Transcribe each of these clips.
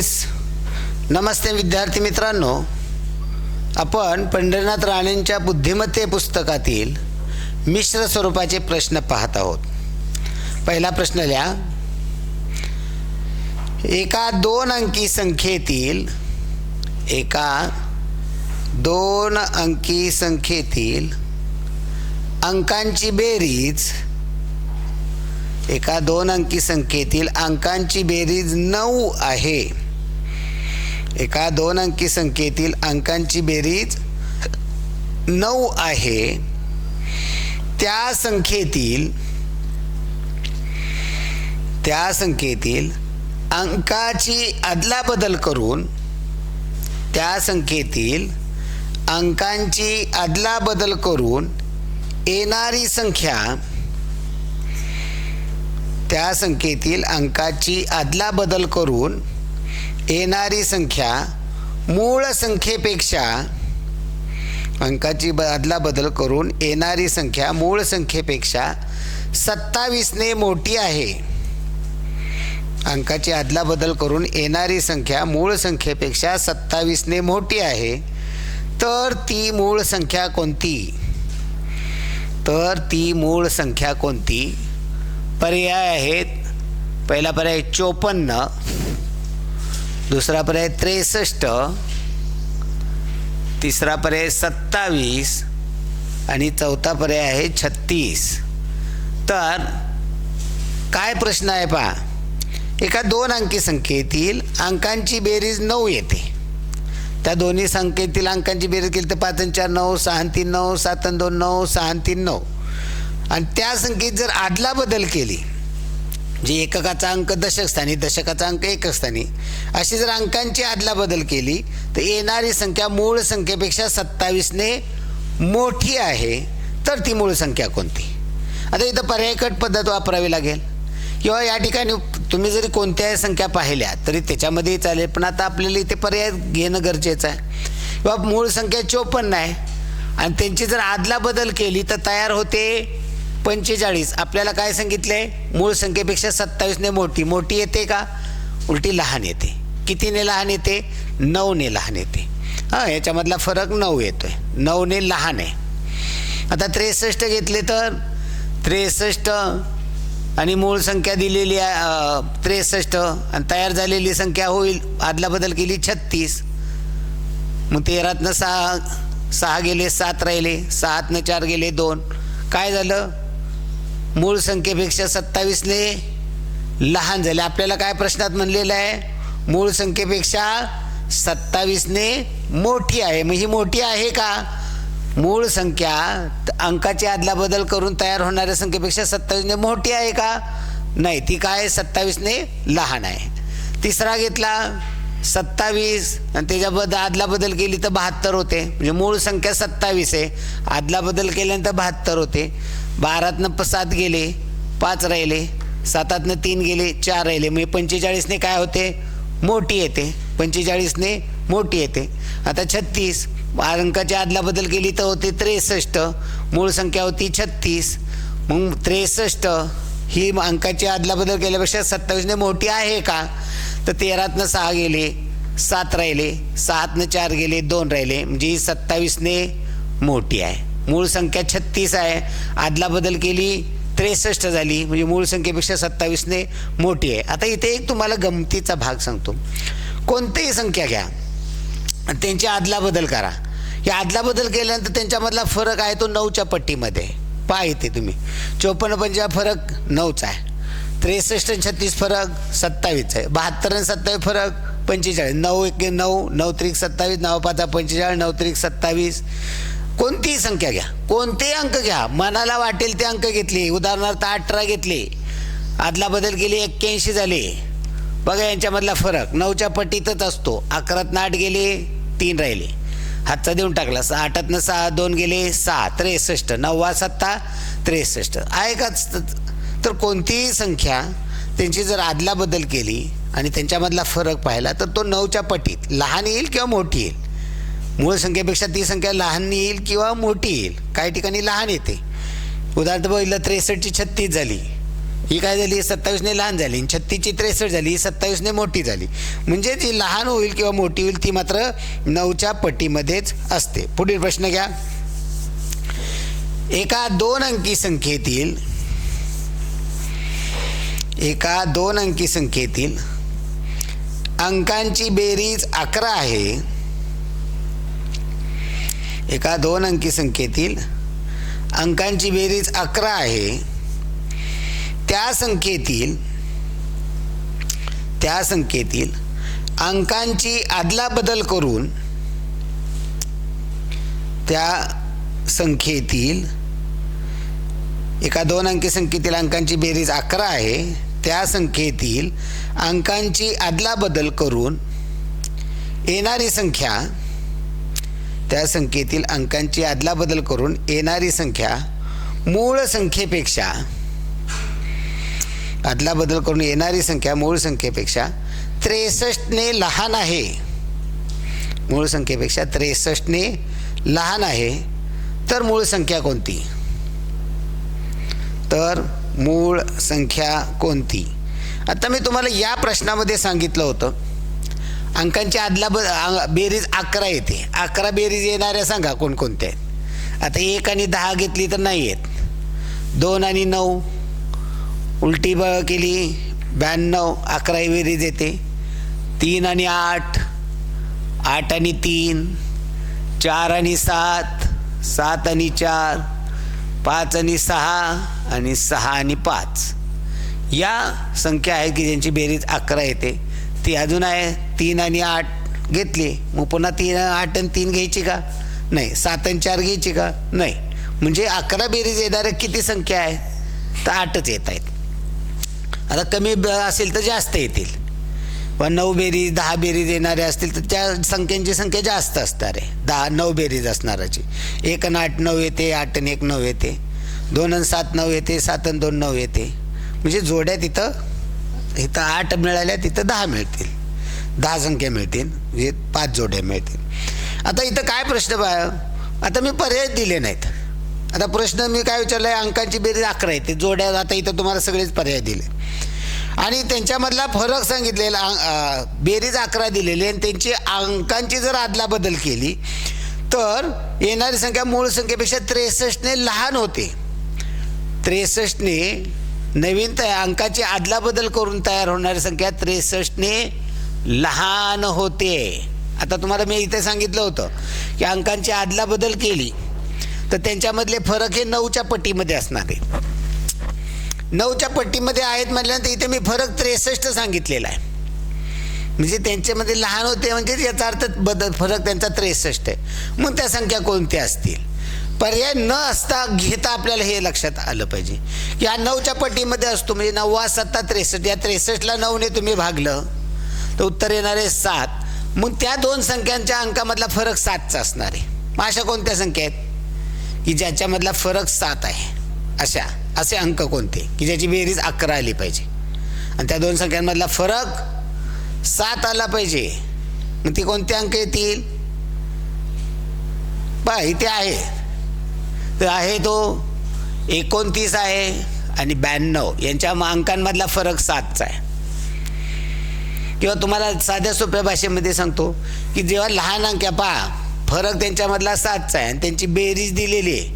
Friends नमस्ते विद्यार्थी मित्रांनो. आपण पंढरीनाथ राणेंच्या बुद्धिमत्ते पुस्तकातील मिश्र स्वरूपाचे प्रश्न पाहत आहोत. पहिला प्रश्न लिहा. एका दोन अंकी संख्येतील एका दोन अंकी संख्येतील अंकांची बेरीज एका दोन अंकी संख्येतील अंकांची बेरीज नऊ आहे. एका दोन अंकी संख्येतील अंकांची बेरीज नऊ आहे. त्या संख्येतील त्या संख्येतील अंकाची अदलाबदल करून त्या संख्येतील अंकांची अदलाबदल करून येणारी संख्या त्या संख्येतील अंकाची अदलाबदल करून येणारी संख्या मूळ संख्येपेक्षा अंकाची ब अदलाबदल करून येणारी संख्या मूळ संख्येपेक्षा सत्तावीसने मोठी आहे. अंकाची अदलाबदल करून येणारी संख्या मूळ संख्येपेक्षा सत्तावीसने मोठी आहे. तर ती मूळ संख्या कोणती? तर ती मूळ संख्या कोणती? पर्याय आहेत. पहिला पर्याय चोपन्न. दुसरा पर्याय त्रेसष्ट. तिसरा पर्याय सत्तावीस. आणि चौथा पर्याय आहे छत्तीस. तर काय प्रश्न आहे पहा. एका दोन अंकी संख्येतील अंकांची बेरीज नऊ येते. त्या दोन्ही संख्येतील अंकांची बेरीज केली तर पाच आणि चार नऊ सहा तीन नऊ सात दोन नऊ सहा तीन नऊ. आणि त्या संख्येत जर आदला बदल केली जे एककाचा अंक दशक स्थानी दशकाचा अंक एकक स्थानी अशी जर अंकांची आदला बदल केली तर येणारी संख्या मूळ संख्येपेक्षा सत्तावीसने मोठी आहे तर ती मूळ संख्या कोणती? आता इथं पर्यायकट पद्धत वापरावी लागेल. किंवा या ठिकाणी तुम्ही जरी कोणत्याही संख्या पाहिल्या तरी त्याच्यामध्येही चालेल पण आता आपल्याला इथे पर्याय घेणं गरजेचं आहे. किंवा मूळ संख्या चोपन्न आहे आणि त्यांची जर आदला बदल केली तर तयार होते पंचेचाळीस. आपल्याला काय सांगितलं आहे मूळ संख्येपेक्षा सत्तावीसने मोठी. मोठी येते का? उलटी लहान येते. कितीने लहान येते? नऊने लहान येते. हां याच्यामधला फरक नऊ येतो आहे नऊने लहान आहे. आता त्रेसष्ट घेतले तर? त्रेसष्ट आणि मूळ संख्या दिलेली आहे त्रेसष्ट. आणि तयार झालेली संख्या होईल. आदला बदल केली छत्तीस. मग तेरातनं सहा सहा गेले सात राहिले. सातनं चार गेले दोन. काय झालं? मूळ संख्येपेक्षा सत्तावीसने लहान झाले. आपल्याला काय प्रश्नात म्हणलेलं आहे? मूळ संख्येपेक्षा सत्तावीसने मोठी आहे. मग ही मोठी आहे का? मूळ संख्या अंकाची आदला बदल करून तयार होणाऱ्या संख्येपेक्षा सत्तावीसने मोठी आहे का? नाही. ती काय सत्तावीसने लहान आहे. तिसरा घेतला. सत्तावीस. आणि त्याच्याबद्दल आदला बदल केली तर बहात्तर होते. म्हणजे मूळ संख्या सत्तावीस आहे. आदला बदल केल्यानंतर बहात्तर होते. बारातनं प सात गेले पाच राहिले सातातनं तीन गेले चार राहिले. म्हणजे पंचेचाळीसने काय होते? मोठी येते. पंचेचाळीसने मोठी येते. आता छत्तीस अंकाची आदला बदल केली तर होते त्रेसष्ट. मूळ संख्या होती छत्तीस. मग त्रेसष्ट ही अंकाची आदला बदल केल्यापेक्षा सत्तावीसने मोठी आहे का? तर तेरातनं सहा गेले सात राहिले सातनं चार गेले दोन राहिले. म्हणजे ही सत्तावीसने मोठी आहे. मूळ संख्या छत्तीस आहे. आदला बदल केली त्रेसष्ट झाली. म्हणजे मूळ संख्येपेक्षा सत्तावीसने मोठी आहे. आता इथे एक तुम्हाला गमतीचा भाग सांगतो. कोणतीही संख्या घ्या. त्यांची आदला बदल करा. या आदला बदल केल्यानंतर त्यांच्यामधला फरक आहे तो नऊच्या पट्टीमध्ये. पहा येते तुम्ही. चोपन्न पंचा फरक नऊचा आहे. त्रेसष्ट आणि छत्तीस फरक सत्तावीसचा आहे. बहात्तर आणि सत्तावीस फरक पंचेचाळीस. नऊ एक नऊ नऊ त्रिक सत्तावीस नऊ पाच पंचेचाळीस नऊ त्रिक सत्तावीस. कोणतीही संख्या घ्या. कोणतेही अंक घ्या. मनाला वाटेल ते अंक घेतले. उदाहरणार्थ अठरा घेतले. आदला बदल केली एक्क्याऐंशी झाले. बघा यांच्यामधला फरक. नऊच्या पटीतच असतो. अकरातनं आठ गेले तीन राहिले. हातचा देऊन टाकला. सहा आठातनं सहा दोन गेले सहा. त्रेसष्ट. नव्वा सत्ता त्रेसष्ट. आहे का? तर कोणतीही संख्या त्यांची जर आदला बदल केली आणि त्यांच्यामधला फरक पाहिला तर तो नऊच्या पटीत लहान येईल किंवा मोठी येईल. मूळ संख्येपेक्षा ती संख्या लहान येईल किंवा मोठी येईल. काही ठिकाणी लहान येते. उदाहरणार्थ बघितलं त्रेसष्टची छत्तीस झाली. ही काय झाली? सत्तावीसने लहान झाली. आणि छत्तीसची त्रेसष्ट झाली ही सत्तावीसने मोठी झाली. म्हणजे जी लहान होईल किंवा मोठी होईल ती मात्र नऊच्या पटीमध्येच असते. पुढील प्रश्न घ्या. एका दोन अंकी संख्येतील एका दोन अंकी संख्येतील अंकांची बेरीज अकरा आहे. एका दोन अंकी संख्येतील अंकांची बेरीज अकरा आहे. त्या संख्येतील त्या संख्येतील अंकांची अदलाबदल करून त्या संख्येतील एका दोन अंकी संख्येतील अंकांची बेरीज अकरा आहे. त्या संख्येतील अंकांची अदलाबदल करून येणारी संख्या त्या संख्येतील अंकांची अदलाबदल करून येणारी संख्या मूळ संख्येपेक्षा अदलाबदल करून येणारी संख्या मूळ संख्येपेक्षा त्रेसष्टने लहान आहे. मूळ संख्येपेक्षा त्रेसष्टने लहान आहे. तर मूळ संख्या कोणती? तर मूळ संख्या कोणती? आता मी तुम्हाला या प्रश्नामध्ये सांगितलं होतं. अंकांची आदला ब बेरीज अकरा येते. अकरा बेरीज येणाऱ्या सांगा कोणकोणत्या आहेत? आता एक आणि दहा घेतली तर नाही आहेत दोन आणि नऊ उलटी ब केली ब्याण्णव अकराही बेरीज येते. तीन आणि आठ आठ आणि तीन चार आणि सात सात आणि चार पाच आणि सहा आणि सहा आणि पाच. या संख्या आहेत की ज्यांची बेरीज अकरा येते. ती अजून आहे तीन आणि आठ घेतली. मग पुन्हा तीन आठ आणि तीन घ्यायची का? नाही. सात आणि चार घ्यायची का? नाही. म्हणजे अकरा बेरीज येणाऱ्या किती संख्या आहे? तर आठच येत आहेत. आता कमी ब- असेल तर जास्त येतील. पण नऊ बेरीज दहा बेरीज येणारे असतील तर त्या संख्यांची संख्या जास्त असणार आहे. दहा नऊ बेरीज असणाराची. एक आणि आठ नऊ येते आठ आणि एक नऊ येते. दोन आणि सात नऊ येते सात आणि दोन नऊ येते. म्हणजे जोड्या तिथं इथं आठ मिळाल्या तिथं दहा मिळतील. दहा संख्या मिळतील म्हणजे पाच जोड्या मिळतील. आता इथं काय प्रश्न बा आता मी पर्याय दिले नाहीत. आता प्रश्न मी काय विचारला आहे अंकांची बेरीज अकरा येते. जोड्या आता इथं तुम्हाला सगळेच पर्याय दिले. आणि त्यांच्यामधला फरक सांगितलेला बेरीज अकरा दिलेली आणि त्यांची अंकांची जर अदलाबदल केली तर येणारी संख्या मूळ संख्येपेक्षा त्रेसष्टने लहान होते. त्रेसष्टने नवीन तया अंकाची अदलाबदल करून तयार होणारी संख्या त्रेसष्टने लहान होते. आता तुम्हाला मी इथे सांगितलं होतं की अंकांची अदलाबदल केली तर त्यांच्यामधले फरक हे नऊच्या पट्टीमध्ये असणार आहे. नऊच्या पट्टीमध्ये आहेत म्हटल्यानंतर इथे मी फरक त्रेसष्ट सांगितलेला आहे. म्हणजे त्यांच्यामध्ये लहान होते म्हणजे याचा अर्थ बदल फरक त्यांचा त्रेसष्ट आहे. मग त्या संख्या कोणत्या असतील? पर्याय न असता घेता आपल्याला हे लक्षात आलं पाहिजे. की हा नऊच्या पट्टीमध्ये असतो म्हणजे नव्वा सत्ता त्रेसष्ट या त्रेसष्टला नऊने तुम्ही भागलं तर उत्तर येणार आहे सात. मग त्या दोन संख्यांच्या अंकामधला फरक सातचा असणार आहे. मग अशा कोणत्या संख्या आहेत? की ज्याच्यामधला फरक सात आहे. अशा असे अंक कोणते? की ज्याची बेरीज अकरा आली पाहिजे. आणि त्या दोन संख्यांमधला फरक सात आला पाहिजे. मग ती कोणते अंक येतील? पा इथे आहे. तर आहे तो एकोणतीस आहे आणि ब्याण्णव. यांच्या अंकांमधला फरक सातचा आहे. किंवा तुम्हाला साध्या सोप्या भाषेमध्ये सांगतो की जेव्हा लहान अंक्या पहा फरक त्यांच्यामधला सातचा आहे आणि त्यांची बेरीज दिलेली आहे.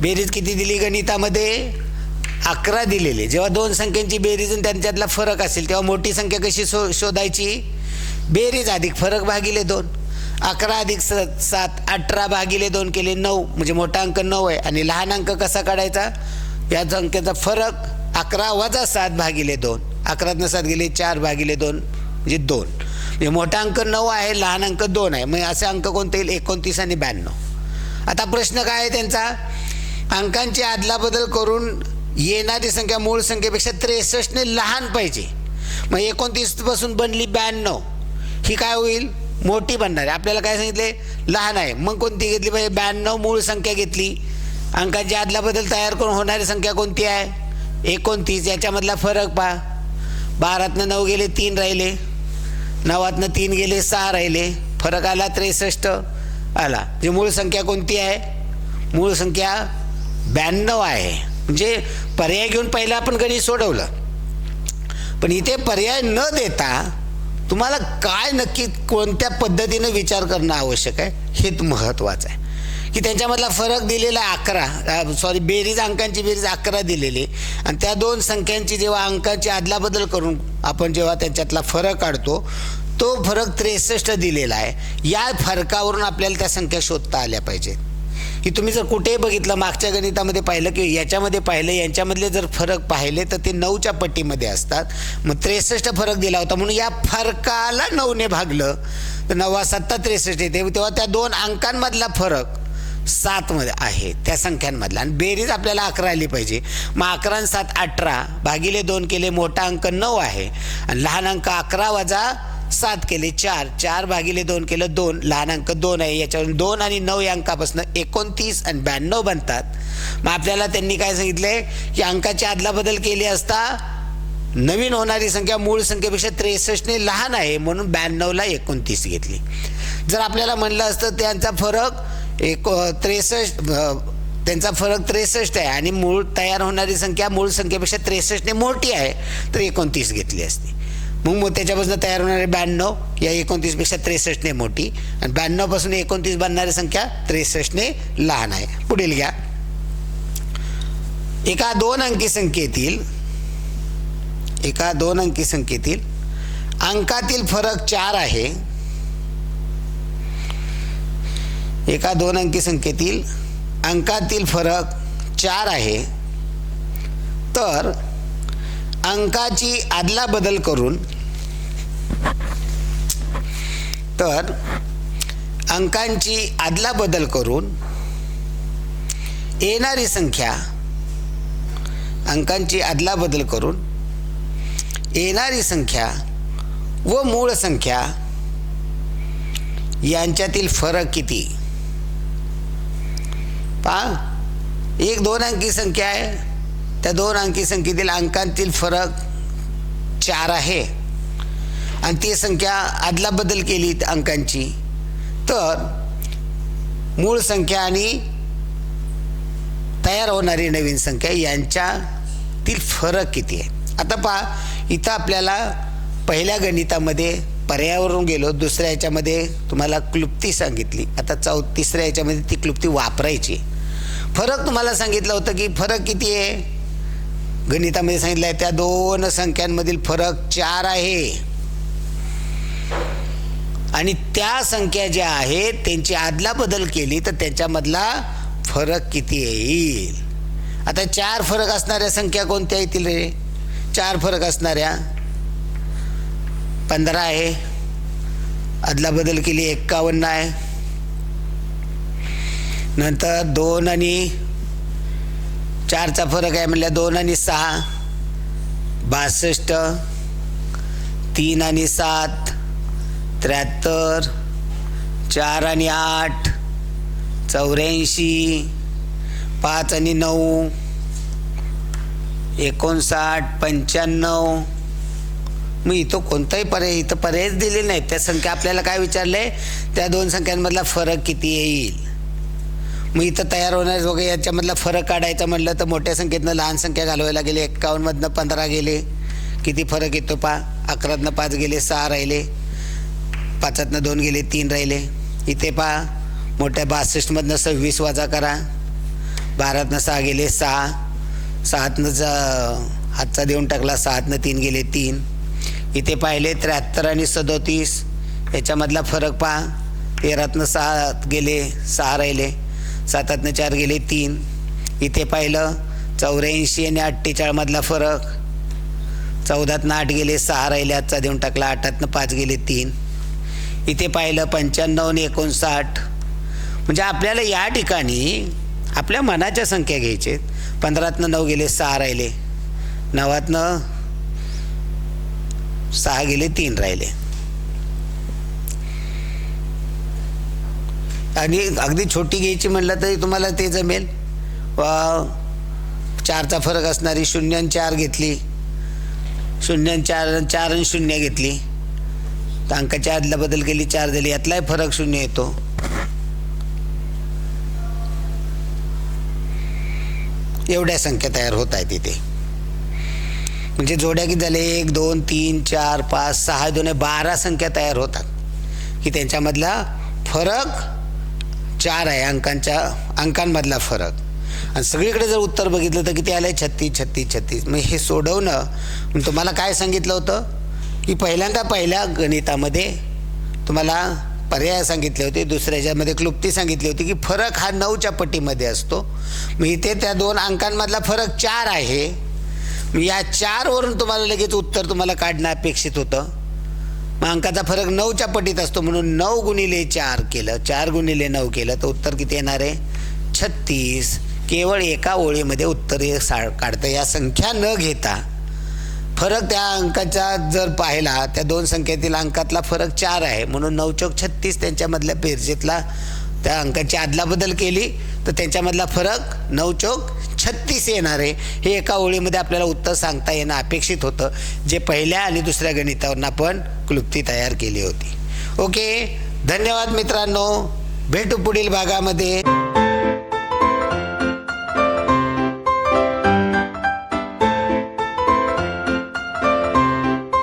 बेरीज किती दिली? गणितामध्ये अकरा दिलेली आहे. जेव्हा दोन संख्यांची बेरीज आणि त्यांच्यातला फरक असेल तेव्हा मोठी संख्या कशी शो शोधायची? बेरीज अधिक फरक भागिले दोन. अकरा अधिक स सात अठरा भागिले दोन केले नऊ म्हणजे मोठा अंक नऊ आहे. आणि लहान अंक कसा काढायचा? या संख्येचा फरक अकरा वजा सात भागिले दोन. अकरातनं सात गेले चार भागिले दोन म्हणजे दोन. म्हणजे मोठा अंक नऊ आहे लहान अंक दोन आहे. मग असे अंक कोणते येईल? एकोणतीस आणि ब्याण्णव. आता प्रश्न काय आहे त्यांचा? अंकांची अदलाबदल करून येणारी संख्या मूळ संख्येपेक्षा त्रेसष्टने लहान पाहिजे. मग एकोणतीसपासून बनली ब्याण्णव. ही काय होईल? मोठी बनणार आहे. आपल्याला काय सांगितले? लहान आहे. मग कोणती घेतली पाहिजे? ब्याण्णव मूळ संख्या घेतली. अंकांची अदलाबदल तयार करून होणारी संख्या कोणती आहे? एकोणतीस याच्यामधला फरक पहा. बारातनं नऊ गेले तीन राहिले. नवातनं तीन गेले सहा राहिले. फरक आला त्रेसष्ट आला. जे मूळ संख्या कोणती आहे? मूळ संख्या ब्याण्णव आहे. म्हणजे पर्याय घेऊन पहिलं आपण गणित सोडवलं. पण इथे पर्याय न देता तुम्हाला काय नक्की कोणत्या पद्धतीनं विचार करणं आवश्यक आहे हे महत्त्वाचं आहे. की त्यांच्यामधला फरक दिलेला आहे अकरा सॉरी बेरीज अंकांची बेरीज अकरा दिलेली आहे. आणि त्या दोन संख्यांची जेव्हा अंकांची अदलाबदल करून आपण जेव्हा त्यांच्यातला फरक काढतो तो फरक त्रेसष्ट दिलेला आहे. या फरकावरून आपल्याला त्या संख्या शोधता आल्या पाहिजेत. की तुम्ही जर कुठेही बघितलं मागच्या गणितामध्ये पाहिलं की याच्यामध्ये पाहिलं यांच्यामधले जर फरक पाहिले तर ते नऊच्या पट्टीमध्ये असतात. मग त्रेसष्ट फरक दिला होता म्हणून या फरकाला नऊने भागलं. तर नवा सत्ता त्रेसष्ट येते तेव्हा त्या दोन अंकांमधला फरक सातमध्ये आहे त्या संख्यांमधला. आणि बेरीज आपल्याला अकरा आली पाहिजे. मग अकरा आणि सात अठरा भागिले दोन केले मोठा अंक नऊ आहे. आणि लहान अंक अकरा वजा सात केले चार चार भागिले दोन केलं दोन लहान अंक दोन आहे याच्यावरून दोन आणि नऊ या अंकापासून एकोणतीस आणि ब्याण्णव बनतात. मग आपल्याला त्यांनी काय सांगितलंय की अंकाची अदलाबदल केली असता नवीन होणारी संख्या मूळ संख्येपेक्षा त्रेसष्टने लहान आहे म्हणून ब्याण्णवला एकोणतीस घेतली. जर आपल्याला म्हणलं असतं त्यांचा फरक एको त्रेसष्ट त्यांचा फरक त्रेसष्ट आहे आणि मूळ तयार होणारी संख्या मूळ संख्येपेक्षा त्रेसष्टने मोठी आहे तर एकोणतीस घेतली असती. मग मग त्याच्यापासून तयार होणारे ब्याण्णव या एकोणतीसपेक्षा त्रेसष्टने मोठी. आणि ब्याण्णवपासून एकोणतीस बनणारी संख्या त्रेसष्टने लहान आहे. पुढील घ्या. एका दोन अंकी संख्येतील एका दोन अंकी संख्येतील अंकातील फरक चार आहे. एका दोन अंकी संख्येतील अंकातील फरक चार आहे. तर अंकाची आदला बदल करून तर अंकांची आदला बदल करून येणारी संख्या अंकांची आदला बदल करून येणारी संख्या व मूळ संख्या यांच्यातील फरक किती? पहा एक दोन अंकी संख्या आहे. त्या दोन अंकी संख्येतील अंकांतील फरक चार आहे. आणि ती संख्या अदलाबदल केली अंकांची. तर मूळ संख्या आणि तयार होणारी नवीन संख्या यांच्यातील फरक किती आहे? आता पहा इथं आपल्याला पहिल्या गणितामध्ये पर्यावरून गेलो दुसऱ्या याच्यामध्ये तुम्हाला क्लुप्ती सांगितली. आता चौ तिसऱ्या याच्यामध्ये ती क्लुप्ती वापरायची. फरक तुम्हाला सांगितलं होतं की फरक किती आहे? गणितामध्ये सांगितलं आहे त्या दोन संख्यांमधील फरक चार आहे. आणि त्या संख्या ज्या आहेत त्यांची अदलाबदल केली तर त्याच्यामधला फरक किती येईल? आता चार फरक असणाऱ्या संख्या कोणत्या येतील रे? चार फरक असणाऱ्या. पंधरा आहे. अदलाबदल केली एक्कावन्न आहे. नंतर दोन आणि चारचा फरक आहे म्हटल्या दोन आणि सहा. बासष्ट. तीन आणि सात. त्र्याहत्तर. चार आणि आठ. चौऱ्याऐंशी. पाच आणि नऊ. एकोणसाठ पंच्याण्णव. मग इथं कोणताही पर्याय इथं पर्यायच दिले नाही. त्या संख्या आपल्याला काय विचारले त्या दोन संख्यांमधला फरक किती येईल? मग इथं तयार होणार वगैरे याच्यामधला फरक काढायचा म्हटलं तर मोठ्या संख्येतनं लहान संख्या घालवायला गेली. एक्कावन्नमधनं पंधरा गेले. किती फरक येतो पा अकरातनं पाच गेले सहा राहिले. पाचातनं दोन गेले तीन राहिले. इथे पा मोठ्या बासष्टमधनं सव्वीस वाजा करा. बारातनं सहा गेले सहा. सहातनं हातचा देऊन टाकला सहातनं तीन गेले तीन. इथे पाहिले त्र्याहत्तर आणि सदोतीस. याच्यामधला फरक पहा. तेरातनं सहा गेले सहा राहिले. सातातनं चार गेले तीन. इथे पाहिलं चौऱ्याऐंशी आणि अठ्ठेचाळमधला फरक. चौदातनं आठ गेले सहा राहिले आजचा देऊन टाकला आठातनं पाच गेले तीन. इथे पाहिलं पंच्याण्णव आणि एकोणसाठ. म्हणजे आपल्याला या ठिकाणी आपल्या मनाच्या संख्या घ्यायचे पंधरातनं नऊ गेले सहा राहिले. नवातनं सहा गेले तीन राहिले. आणि अगदी छोटी घ्यायची म्हणलं तरी तुम्हाला ते जमेल. व चारचा फरक असणारी शून्य आणि चार घेतली. शून्य आणि चार चार आणि शून्य घेतली. तर अंकाच्या आदला बदल केली चार झाली. यातलाही फरक शून्य येतो. एवढ्या संख्या तयार होत आहेत इथे. म्हणजे जोड्या किती झाले? एक दोन तीन चार पाच सहा दोन बारा संख्या तयार होतात. की त्यांच्यामधला फरक चार आहे अंकांच्या अंकांमधला फरक. आणि सगळीकडे जर उत्तर बघितलं तर किती आलं छत्तीस छत्तीस छत्तीस. मग हे सोडवणं तुम्हाला काय सांगितलं होतं? की पहिल्यांदा पहिल्या गणितामध्ये तुम्हाला पर्याय सांगितले होते दुसऱ्याच्यामध्ये क्लुप्ती सांगितली होती की फरक हा नऊच्या पट्टीमध्ये असतो. मग इथे त्या दोन अंकांमधला फरक चार आहे. या चारवरून तुम्हाला लगेच उत्तर तुम्हाला काढणं अपेक्षित होतं. मग अंकाचा फरक नऊच्या पटीत असतो म्हणून नऊ गुणिले चार केलं चार गुणिले नऊ केलं तर उत्तर किती येणार आहे? छत्तीस. केवळ एका ओळीमध्ये उत्तर सा काढतं. या संख्या न घेता फरक त्या अंकाचा जर पाहिला त्या दोन संख्येतील अंकातला फरक चार आहे. म्हणून नऊ चौक छत्तीस त्यांच्यामधल्या बेरजेतला त्या अंकाची अदलाबदल केली. तर त्यांच्यामधला फरक नऊ चौक छत्तीस येणार आहे हे एका ओळीमध्ये आपल्याला उत्तर सांगता येणं अपेक्षित होतं जे पहिल्या आणि दुसऱ्या गणितावरून आपण क्लुप्ती तयार केली होती. ओके? धन्यवाद मित्रांनो. भेटू पुढील भागामध्ये.